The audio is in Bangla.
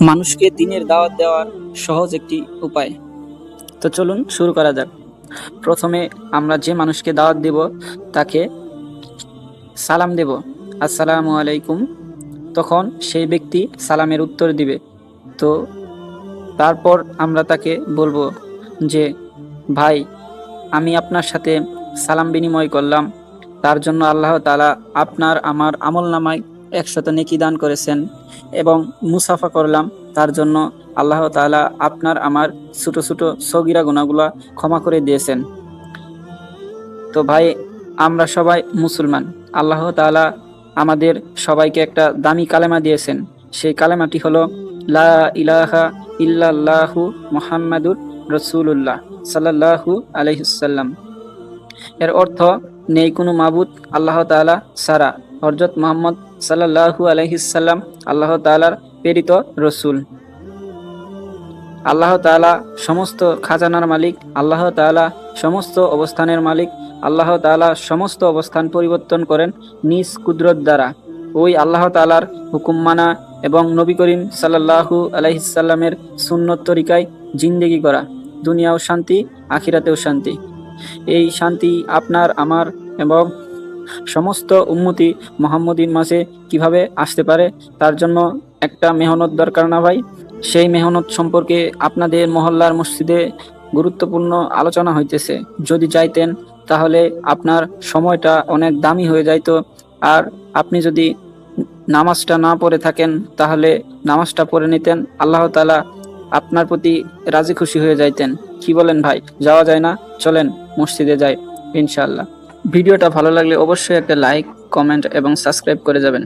মানুষকে দিনের দাওয়াত দেওয়ার সহজ একটি উপায়। তো চলুন শুরু করা যাক। প্রথমে আমরা যে মানুষকে দাওয়াত দেব, তাকে সালাম দেব। আসসালামু আলাইকুম। তখন সেই ব্যক্তি সালামের উত্তর দিবে। তো তারপর আমরা তাকে বলব যে, ভাই, আমি আপনার সাথে সালাম বিনিময় করলাম। তার জন্য আল্লাহ তাআলা আপনার আমার আমল নামায় একশত নেকি দান করেছেন এবং মুসাফা করলাম। তার জন্য আল্লাহ তাআলা আপনার আমার ছোট ছোট সগিরা গুণাগুলা ক্ষমা করে দিয়েছেন। তো ভাই, আমরা সবাই মুসলমান। আল্লাহ তাআলা আমাদের সবাইকে একটা দামি কালেমা দিয়েছেন। সেই কালেমাটি হলো, লা ইলাহা ইল্লাল্লাহু মুহাম্মাদুর রসুল্লাহ সাল্লাল্লাহু আলাইহিসাল্লাম এর অর্থ, নেই কোনো মাবুদ আল্লাহ তাআলা সারা হরজত মোহাম্মদ সাল্লাল্লাহু আলাইহিসাল্লাম আল্লাহ তাআলার প্রেরিত রসুল। আল্লাহ তাআলা সমস্ত খাজানার মালিক, আল্লাহ তাআলা সমস্ত অবস্থানের মালিক, আল্লাহ তাআলা সমস্ত অবস্থান পরিবর্তন করেন নিজ কুদরত দ্বারা। ওই আল্লাহ তাআলার হুকুম মানা এবং নবী করিম সাল্লাল্লাহু আলাইহিসাল্লামের সুন্নত তরিকায় জিন্দেগি করা। দুনিয়াও শান্তি, আখিরাতেও শান্তি। এই শান্তি আপনার, আমার এবং সমস্ত উন্মতি মোহাম্মদীর মাঝে কীভাবে আসতে পারে, তার জন্য একটা মেহনত দরকার না ভাই। সেই মেহনত সম্পর্কে আপনাদের মহল্লার মসজিদে গুরুত্বপূর্ণ আলোচনা হইতেছে। যদি যাইতেন তাহলে আপনার সময়টা অনেক দামি হয়ে যাইতো। আর আপনি যদি নামাজটা না পড়ে থাকেন, তাহলে নামাজটা পড়ে নিতেন, আল্লাহ তাআলা আপনার প্রতি রাজি খুশি হয়ে যাইতেন। কি বলেন ভাই? যাওয়া যায় না? চলেন মসজিদে যাই, ইনশাআল্লাহ। ভিডিওটা ভালো লাগলে অবশ্যই একটা লাইক কমেন্ট এবং সাবস্ক্রাইব করে যাবেন।